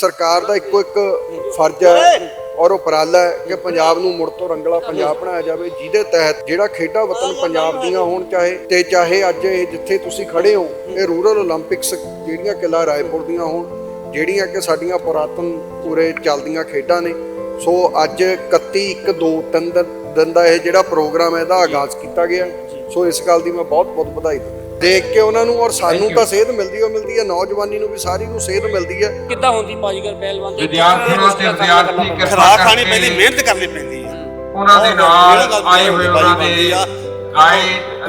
ਸਰਕਾਰ ਦਾ ਇੱਕੋ ਇੱਕ ਫਰਜ਼ ਹੈ ਔਰ ਉਪਰਾਲਾ ਹੈ ਕਿ ਪੰਜਾਬ ਨੂੰ ਮੁੜ ਤੋਂ ਰੰਗਲਾ ਪੰਜਾਬ ਬਣਾਇਆ ਜਾਵੇ ਜਿਹਦੇ ਤਹਿਤ ਜਿਹੜਾ ਖੇਡਾਂ ਵਤਨ ਪੰਜਾਬ ਦੀਆਂ ਹੋਣ ਚਾਹੇ ਤੇ ਚਾਹੇ ਅੱਜ ਇਹ ਜਿੱਥੇ ਤੁਸੀਂ ਖੜੇ ਹੋ ਇਹ ਰੂਰਲ 올림픽ਸ ਜਿਹੜੀਆਂ ਕਿਲਾ ਰਾਏਪੁਰ ਦੀਆਂ ਹੋਣ ਜਿਹੜੀਆਂ ਕਿ ਸਾਡੀਆਂ ਪੁਰਾਤਨ ਪੂਰੇ ਚੱਲਦੀਆਂ ਖੇਡਾਂ ਨੇ। ਸੋ ਅੱਜ 31 1 2 3 ਦਿਨ ਦਾ ਇਹ ਜਿਹੜਾ ਪ੍ਰੋਗਰਾਮ ਹੈ ਇਹਦਾ ਆਗਾਜ਼ ਕੀਤਾ ਗਿਆ। ਸੋ ਇਸ ਗੱਲ ਦੀ ਮੈਂ ਬਹੁਤ ਬਹੁਤ ਵਧਾਈ ਦਿੰਦਾ। ਦੇਖ ਕੇ ਉਹਨਾਂ ਨੂੰ ਔਰ ਸਾਨੂੰ ਤਾਂ ਸੇਧ ਮਿਲਦੀ ਹੋ ਮਿਲਦੀ ਹੈ ਨੌਜਵਾਨੀ ਨੂੰ ਵੀ ਸਾਰੀ ਨੂੰ ਸੇਧ ਮਿਲਦੀ ਹੈ। ਕਿੱਦਾਂ ਹੁੰਦੀ ਬਾਜੀਗਰ ਪਹਿਲਵਾਨ ਦੀ? ਵਿਦਿਆਰਥੀਆਂ ਤੇ ਵਿਦਿਆਰਥੀ ਕਿਰਪਾ ਖਾਣੀ ਕਰਕੇ ਪੈਂਦੀ ਮਿਹਨਤ ਕਰਨੀ ਪੈਂਦੀ ਹੈ। ਉਹਨਾਂ ਦੇ ਨਾਲ ਆਏ ਹੋਏ ਉਹਨਾਂ ਦੇ ਜਿਹੜੇ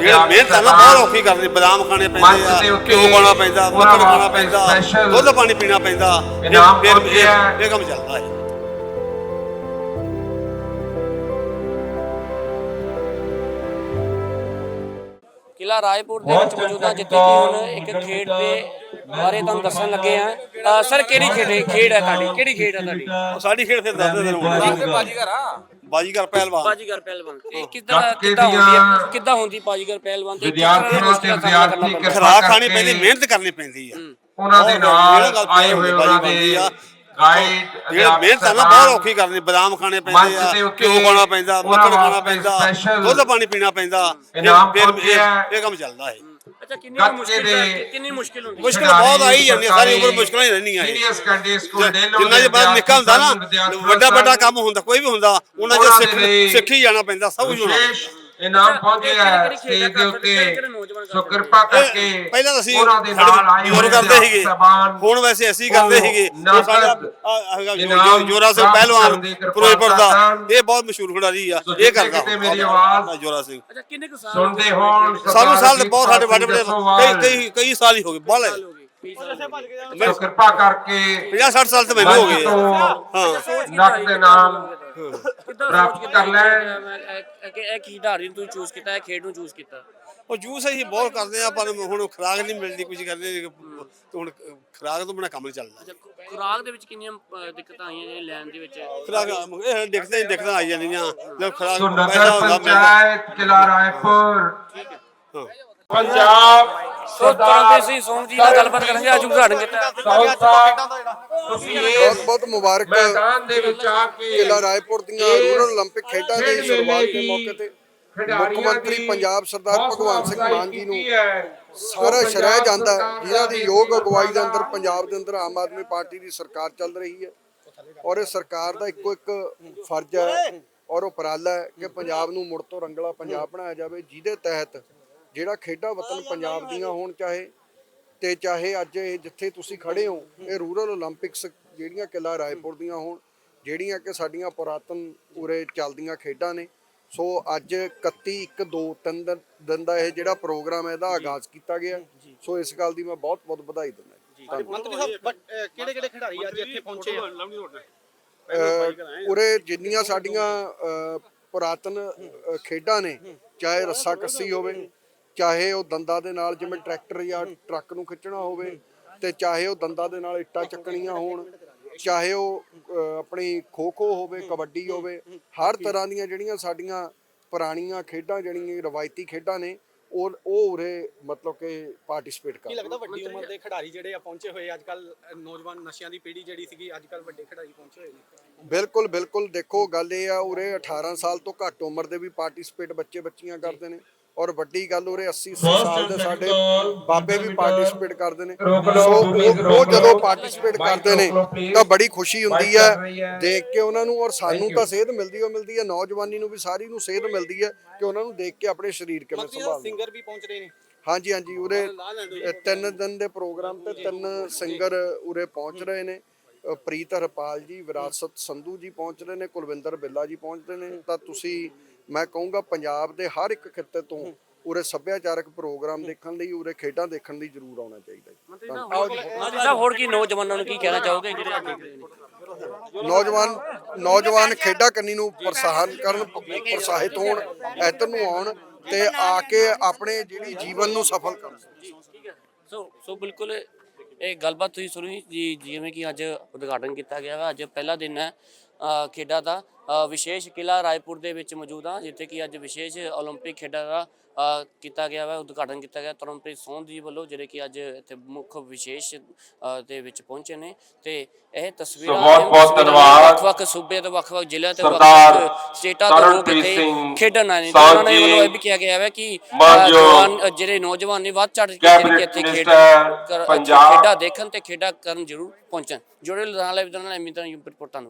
ਗਾਈਡ ਮਿਹਨਤ ਕਰਨਾ ਬਹੁਤ ਔਖੀ ਕਰਨੀ ਬਦਾਮ ਖਾਣੇ ਪੈਂਦੇ ਆ ਘਿਓ ਖਾਣਾ ਪੈਂਦਾ ਮੱਖਣ ਖਾਣਾ ਪੈਂਦਾ ਦੁੱਧ ਪਾਣੀ ਪੀਣਾ ਪੈਂਦਾ। ਇਹ ਕੰਮ ਚੱਲਦਾ ਹੈ। ਕਿਲਾ ਰਾਏਪੁਰ ਦੇ ਵਿੱਚ ਮੌਜੂਦ ਜਿੱਥੇ ਕਿ ਹੁਣ ਇੱਕ ਖੇਡ ਦੇ ਬਾਰੇ ਤੁਹਾਨੂੰ ਦੱਸਣ ਲੱਗੇ ਆ। ਸਰ ਕਿਹੜੀ ਖੇਡ ਹੈ ਖੇਡ ਹੈ ਤੁਹਾਡੀ? ਕਿਹੜੀ ਖੇਡ ਹੈ ਤੁਹਾਡੀ? ਸਾਡੀ ਖੇਡ ਫਿਰ ਦੱਸਦੇ ਹੁਣ ਬਾਜੀਗਰ ਆ। ਬਾਜੀਗਰ ਪਹਿਲਵਾਨ। ਬਾਜੀਗਰ ਪਹਿਲਵਾਨ। ਇਹ ਕਿੱਦਾਂ ਕਿੱਦਾਂ ਹੁੰਦੀ ਹੈ ਕਿੱਦਾਂ ਹੁੰਦੀ ਬਾਜੀਗਰ ਪਹਿਲਵਾਨ ਤੇ? ਵਿਦਿਆਰਥੀਆਂ ਤੇ ਵਿਦਿਆਰਥੀ ਕਿਰਪਾ ਖਰਾਕ ਖਾਣੀ ਪੈਂਦੀ ਮਿਹਨਤ ਕਰਨੀ ਪੈਂਦੀ ਹੈ। ਉਹਨਾਂ ਦੇ ਨਾਲ ਆਏ ਹੋਏ ਉਹਨਾਂ ਦੇ ਗਾਈਡ ਜਿਹੜੇ ਮਿਹਨਤ ਕਰਨਾ ਬਹੁਤ ਔਖੀ ਕਰਨੀ ਬਦਾਮ ਖਾਣੇ ਪੈਂਦੇ ਆ ਘਿਓ ਖਾਣਾ ਪੈਂਦਾ ਮੱਖਣ ਖਾਣਾ ਪੈਂਦਾ ਦੁੱਧ ਪਾਣੀ ਪੀਣਾ ਪੈਂਦਾ ਇਹ- ਕੰਮ ਚੱਲਦਾ ਹੈ ਅੱਛਾ ਕਿੰਨੀ ਮੁਸ਼ਕਿਲ ਕਿੰਨੀ ਮੁਸ਼ਕਿਲ ਹੁੰਦੀ? ਮੁਸ਼ਕਿਲ ਬਹੁਤ ਆਈ ਜਾਂਦੀ ਸਾਰੀ ਉਮਰ ਮੁਸ਼ਕਲਾਂ ਹੀ ਰਹਿਣੀਆਂ ਹੈ ਸੀਨੀਅਰ ਸੈਕੰਡਰੀ ਸਕੂਲ ਦੇ ਲੋਕ ਜਿੰਨਾ ਜੇ ਬਾਅਦ ਨਿੱਕਾ ਹੁੰਦਾ ਨਾ ਵੱਡਾ ਵੱਡਾ ਕੰਮ ਹੁੰਦਾ ਕੋਈ ਵੀ ਹੁੰਦਾ ਉਹਨਾਂ ਦੇ ਸਿੱਖ ਸਿੱਖ ਹੀ ਜਾਣਾ ਪੈਂਦਾ ਸਭ ਕੁਝ ਹੋਣਾ ਵਿਸ਼ੇਸ਼ ਇਨਾਮ ਪਹੁੰਚਿਆ ਹੈ ਸਟੇਜ ਦੇ ਉੱਤੇ। ਸੋ ਕਿਰਪਾ ਕਰਕੇ ਪਹਿਲਾਂ ਤਾਂ ਅਸੀਂ ਉਹਨਾਂ ਦੇ ਨਾਲ ਆਏ ਹੋਏ ਕਰਦੇ ਸੀਗੇ ਹੁਣ ਵੈਸੇ ਅਸੀਂ ਕਰਦੇ ਸੀਗੇ ਜੋਰਾ ਸਿੰਘ ਪਹਿਲਵਾਨ ਫਿਰੋਜ਼ਪੁਰ ਦਾ। ਇਹ ਬਹੁਤ ਮਸ਼ਹੂਰ ਖਿਡਾਰੀ ਆ ਇਹ ਕਰਦਾ ਕਿਤੇ ਮੇਰੀ ਆਵਾਜ਼ ਜੋਰਾ ਸਿੰਘ ਅੱਛਾ ਕਿੰਨੇ ਕੁ ਸਾਲ ਸੁਣਦੇ ਹੋਣ ਸਾਨੂੰ ਸਾਲ ਦੇ ਬਹੁਤ ਸਾਡੇ ਵੱਡੇ ਵੱਡੇ। ਕਈ ਕਈ ਕਈ ਸਾਲ ਹੀ ਹੋ ਗਏ ਬਹੁਤ ਸਾਲ ਹੋ ਗਏ ਕਈ ਸਾਲ ਹੋ ਗਏ ਸੋ ਕਿਰਪਾ ਕਰਕੇ 50 60 ਸਾਲ ਤਾਂ ਮੈਨੂੰ ਹੋ ਗਏ ਹਾਂ ਨਕ ਦੇ ਨਾਮ ਕਿੱਦਾਂ ਪ੍ਰਾਪਤ ਕੇ ਕਰ ਲੈ। ਇਹ- ਇਹ ਖਿਡਾਰੀ ਨੂੰ ਤੁਸੀਂ ਚੂਜ਼ ਕੀਤਾ ਇਹ ਖੇਡ ਨੂੰ ਚੂਜ਼ ਕੀਤਾ ਉਹ ਜੂਸ ਅਸੀਂ ਬਹੁਤ ਕਰਦੇ ਆ ਪਰ ਹੁਣ ਖੁਰਾਕ ਨਹੀਂ ਮਿਲਦੀ ਕੁਝ ਕਰਦੇ ਤੇ ਹੁਣ ਖੁਰਾਕ ਤੋਂ ਬਿਨਾ ਕੰਮ ਨਹੀਂ ਚੱਲਦਾ ਅੱਛਾ ਖੁਰਾਕ ਦੇ ਵਿੱਚ ਕਿੰਨੀਆਂ ਅਹ, ਦਿੱਕਤਾਂ ਆਈਆਂ ਨੇ ਲੈਣ ਦੇ ਵਿੱਚ ਖੁਰਾਕ ਇਹ ਦੇਖਦੇ ਹੀ ਦੇਖਦਾ ਆਈ ਜਾਂਦੀਆਂ ਜਦ ਖੁਰਾਕ ਸੋ ਪੈਸਾ ਨਗਰ ਹੁੰਦਾ ਮਿਲਦਾ ਪੰਚਾਇਤ ਕਿਲਾ ਰਾਏਪੁਰ ਹਾਂ। ਪੰਜਾਬ ਸੋ ਤਾਂ ਤੇ ਅਸੀਂ ਸੋਮ ਜੀ ਨਾਲ ਗੱਲਬਾਤ ਕਰਾਂਗੇ ਅੱਜ ਉਦਘਾਟਨ ਕੀਤਾ ਸਾਊਥ ਸਾਹਿਬ ਤੁਸੀਂ ਬਹੁਤ ਇਸ ਬਹੁਤ ਮੁਬਾਰਕ ਮੈਦਾਨ ਦੇ ਵਿੱਚ ਆ ਕੇ ਕਿਲਾ ਰਾਏਪੁਰ ਦੀਆਂ ਰੂਰਲ 올림픽 ਖੇਡਾਂ ਦੀ ਸ਼ੁਰੂਆਤ ਦੇ ਮੌਕੇ ਤੇ ਮੁੱਖ ਮੰਤਰੀ ਪੰਜਾਬ ਸਰਦਾਰ ਭਗਵੰਤ ਸਿੰਘ ਮਾਨ ਜੀ ਨੂੰ ਸਾਰਾ ਸ਼ਰਹ ਜਾਂਦਾ ਜਿਹਨਾਂ ਦੀ ਯੋਗ ਅਗਵਾਈ ਦੇ ਅੰਦਰ ਪੰਜਾਬ ਦੇ ਅੰਦਰ ਆਮ ਆਦਮੀ ਪਾਰਟੀ ਦੀ ਸਰਕਾਰ ਚੱਲ ਰਹੀ ਹੈ। ਔਰ ਇਹ ਸਰਕਾਰ ਦਾ ਇੱਕੋ ਇੱਕ ਫਰਜ਼ ਹੈ ਔਰ ਉਪਰਾਲਾ ਹੈ ਕਿ ਪੰਜਾਬ ਨੂੰ ਮੁੜ ਤੋਂ ਰੰਗਲਾ ਪੰਜਾਬ ਬਣਾਇਆ ਜਾਵੇ ਜਿਹਦੇ ਤਹਿਤ ਜਿਹੜਾ ਖੇਡਾ ਵਤਨ ਪੰਜਾਬ ਦੀਆਂ ਹੋਣ ਚਾਹੇ ਤੇ ਚਾਹੇ ਅੱਜ ਇਹ ਜਿੱਥੇ ਤੁਸੀਂ ਖੜੇ ਹੋ ਇਹ ਰੂਰਲ 올림픽ਸ ਜਿਹੜੀਆਂ ਕਿਲਾ ਰਾਏਪੁਰ ਦੀਆਂ ਹੋਣ ਜਿਹੜੀਆਂ ਕਿ ਸਾਡੀਆਂ ਪੁਰਾਤਨ ਉਰੇ ਚੱਲਦੀਆਂ ਖੇਡਾਂ ਨੇ ਸੋ ਅੱਜ 31 1 2 3 ਦਿਨ ਦਾ ਇਹ ਜਿਹੜਾ ਪ੍ਰੋਗਰਾਮ ਹੈ ਇਹਦਾ ਆਗਾਜ਼ ਕੀਤਾ ਗਿਆ। ਸੋ ਇਸ ਗੱਲ ਦੀ ਮੈਂ ਬਹੁਤ ਬਹੁਤ ਵਧਾਈ ਦਿੰਦਾ। ਜੀ। ਮੰਤਰੀ ਸਾਹਿਬ ਕਿਹੜੇ ਕਿਹੜੇ ਖਿਡਾਰੀ ਅੱਜ ਇੱਥੇ ਪਹੁੰਚੇ ਆ? ਉਰੇ ਜਿੰਨੀਆਂ ਸਾਡੀਆਂ ਪੁਰਾਤਨ ਖੇਡਾਂ ਨੇ ਚਾਹੇ ਰੱਸਾ ਕੱਸੀ ਹੋਵੇ ਚਾਹੇ ਉਹ ਦੰਦਾਂ ਦੇ ਨਾਲ ਜਿਵੇਂ ਟਰੈਕਟਰ ਜਾਂ ਟਰੱਕ ਨੂੰ ਖਿੱਚਣਾ ਹੋਵੇ ਤੇ ਚਾਹੇ ਉਹ ਦੰਦਾਂ ਦੇ ਨਾਲ ਇੱਟਾਂ ਚੱਕਣੀਆਂ ਹੋਣ ਚਾਹੇ ਉਹ ਅਹ, ਆਪਣੀ ਖੋ ਖੋ ਹੋਵੇ ਕਬੱਡੀ ਹੋਵੇ ਹਰ ਤਰ੍ਹਾਂ ਦੀਆਂ ਜਿਹੜੀਆਂ ਸਾਡੀਆਂ ਪੁਰਾਣੀਆਂ ਖੇਡਾਂ ਜਿਹੜੀਆਂ ਰਵਾਇਤੀ ਖੇਡਾਂ ਨੇ ਉਹ ਉਹ ਉਰੇ ਮਤਲਬ ਕਿ ਪਾਰਟਿਸਿਪੇਟ ਕੀ ਲੱਗਦਾ ਵੱਡੀ ਉਮਰ ਦੇ ਖਿਡਾਰੀ ਜਿਹੜੇ ਆ ਪਹੁੰਚੇ ਹੋਏ? ਅੱਜ ਕੱਲ ਨੌਜਵਾਨ ਨਸ਼ਿਆਂ ਦੀ ਪੀੜ੍ਹੀ ਜਿਹੜੀ ਸੀਗੀ ਅੱਜ ਕੱਲ ਵੱਡੇ ਖਿਡਾਰੀ ਪਹੁੰਚੇ ਹੋਏ ਨੇ। ਬਿਲਕੁਲ ਬਿਲਕੁਲ। ਦੇਖੋ ਗੱਲ ਇਹ ਆ ਉਰੇ 18 ਸਾਲ ਤੋਂ ਘੱਟ ਉਮਰ ਦੇ ਵੀ ਪਾਰਟਿਸਿਪੇਟ ਬੱਚੇ ਬੱਚੀਆਂ ਕਰਦੇ ਨੇ। ਔਰ ਵੱਡੀ ਗੱਲ ਉਰੇ 80 ਸਾਲ ਦੇ ਸਾਡੇ ਬਾਬੇ ਵੀ ਪਾਰਟਿਸਿਪੇਟ ਕਰਦੇ ਨੇ। ਸੋ ਉਹ ਜਦੋਂ ਪਾਰਟਿਸਿਪੇਟ ਕਰਦੇ ਨੇ ਤਾਂ ਬੜੀ ਖੁਸ਼ੀ ਹੁੰਦੀ ਹੈ। ਦੇਖ ਕੇ ਉਹਨਾਂ ਨੂੰ ਔਰ ਸਾਨੂੰ ਤਾਂ ਸੇਧ ਮਿਲਦੀ ਹੋ ਮਿਲਦੀ ਹੈ। ਨੌਜਵਾਨੀ ਨੂੰ ਵੀ ਸਾਰੀ ਨੂੰ ਸੇਧ ਮਿਲਦੀ ਹੈ ਕਿ ਉਹਨਾਂ ਨੂੰ ਦੇਖ ਕੇ ਆਪਣੇ ਸਰੀਰ ਕਿਵੇਂ ਸੰਭਾਲਣਾ। ਸਿੰਗਰ ਵੀ ਪਹੁੰਚ ਰਹੇ ਨੇ। ਹਾਂਜੀ ਹਾਂਜੀ ਉਰੇ ਤਿੰਨ ਦਿਨ ਦੇ ਪ੍ਰੋਗਰਾਮ ਤੇ ਤਿੰਨ ਸਿੰਗਰ ਉਰੇ ਪਹੁੰਚ ਰਹੇ ਨੇ। ਪ੍ਰੀਤ ਹਰਪਾਲ ਜੀ ਵਿਰਾਸਤ ਸੰਧੂ ਜੀ ਪਹੁੰਚ ਰਹੇ ਨੇ ਕੁਲਵਿੰਦਰ ਬਿੱਲਾ ਜੀ ਪਹੁੰਚਦੇ ਨੇ। ਤਾਂ ਤੁਸੀਂ ਮੈਂ ਕਹੂੰਗਾ ਪੰਜਾਬ ਦੇ ਹਰ ਇੱਕ ਖਿੱਤੇ ਤੋਂ ਉਰੇ ਸੱਭਿਆਚਾਰਕ ਪ੍ਰੋਗਰਾਮ ਦੇਖਣ ਲਈ ਉਰੇ ਖੇਡਾਂ ਦੇਖਣ ਲਈ ਜ਼ਰੂਰ ਆਉਣਾ ਚਾਹੀਦਾ ਜੀ। ਮੰਤਰੀ ਸਾਹਿਬ ਹੋਰ- ਕੀ ਨੌਜਵਾਨਾਂ ਨੂੰ ਕੀ ਕਹਿਣਾ ਚਾਹੋਗੇ? ਜਿਹੜੇ ਅੱਜ ਦੇਖ ਰਹੇ ਨੇ ਨੌਜਵਾਨ ਨੌਜਵਾਨ ਖੇਡਾਂ ਕੰਨੀ ਨੂੰ ਪ੍ਰੋਤਸਾਹਨ ਕਰਨ ਪ- ਪ੍ਰੋਤਸਾਹਿਤ ਹੋਣ ਇੱਧਰ ਨੂੰ ਆਉਣ ਤੇ ਆ ਕੇ ਆਪਣੇ ਜਿਹੜੀ ਜੀਵਨ ਨੂੰ ਸਫਲ ਕਰਨ। ਠੀਕ ਹੈ। ਸੋ ਸੋ ਬਿਲਕੁਲ ਇਹ ਗੱਲਬਾਤ ਤੁਸੀਂ ਸੁਣੀ ਜੀ, ਜਿਵੇਂ ਕਿ ਅੱਜ ਉਦਘਾਟਨ ਕੀਤਾ ਗਿਆ ਵਾ, ਅੱਜ ਪਹਿਲਾ ਦਿਨ ਹੈ। ਖੇਡਾਂ ਦਾ ਅ, ਵਿਸ਼ੇਸ਼ ਕਿਲਾ ਰਾਏਪੁਰ ਦੇ ਵਿੱਚ ਮੌਜੂਦ ਹਾਂ ਜਿੱਥੇ ਕਿ ਅੱਜ ਵਿਸ਼ੇਸ਼ 올림픽 ਖੇਡਾਂ ਦਾ ਅ, ਕੀਤਾ ਗਿਆ ਵਾ ਉਦਘਾਟਨ ਕੀਤਾ ਗਿਆ ਤਰਨਪ੍ਰੀਤ ਸੋਹਣ ਜੀ ਵੱਲੋਂ ਜਿਹੜੇ ਕਿ ਅੱਜ ਇੱਥੇ ਮੁੱਖ ਵਿਸ਼ੇਸ਼ ਅ, ਦੇ ਵਿੱਚ ਪਹੁੰਚੇ ਨੇ ਤੇ ਇਹ ਤਸਵੀਰਾਂ ਸੋ ਬਹੁਤ- ਇਹ ਬਹੁਤ ਤਸਵੀਰਾਂ ਧੰਨਵਾਦ। ਵੱਖ-ਵੱਖ ਸੂਬੇ ਤੇ ਵੱਖ-ਵੱਖ ਜ਼ਿਲ੍ਹਿਆਂ ਤੇ ਸਰਦਾਰ ਵੱਖ-ਵੱਖ ਸਟੇਟਾਂ ਤੋਂ ਲੋਕ ਤਰਨਪ੍ਰੀਤ ਇੱਥੇ ਸਿੰਘ ਖੇਡਣ ਆਏ ਨੇ ਤੇ ਸਾਹਿਬ ਉਹਨਾਂ ਨੇ ਵੱਲੋਂ ਜੀ, ਇਹ ਵੀ ਕਿਹਾ ਗਿਆ ਹੈ ਕਿ ਅ, ਮਾਨਯੋਗ ਜਵਾਨ ਅ, ਜਿਹੜੇ ਨੌਜਵਾਨ ਨੇ ਵੱਧ ਚੜ ਕੇ ਜਿਹੜੇ ਕਿ ਕੈਬਨਿਟ ਇੱਥੇ ਖੇਡ ਮਿਨਿਸਟਰ ਕਰ- ਪੰਜਾਬ ਖੇਡਾਂ ਦੇਖਣ ਤੇ ਖੇਡਾਂ ਕਰਨ ਜ਼ਰੂਰ ਪਹੁੰਚਣ ਜੁੜੇ ਨਾਲ ਨਾਲ ਮਿੰਟਾਂ ਰਿਪੋਰਟਾਂ ਨੂੰ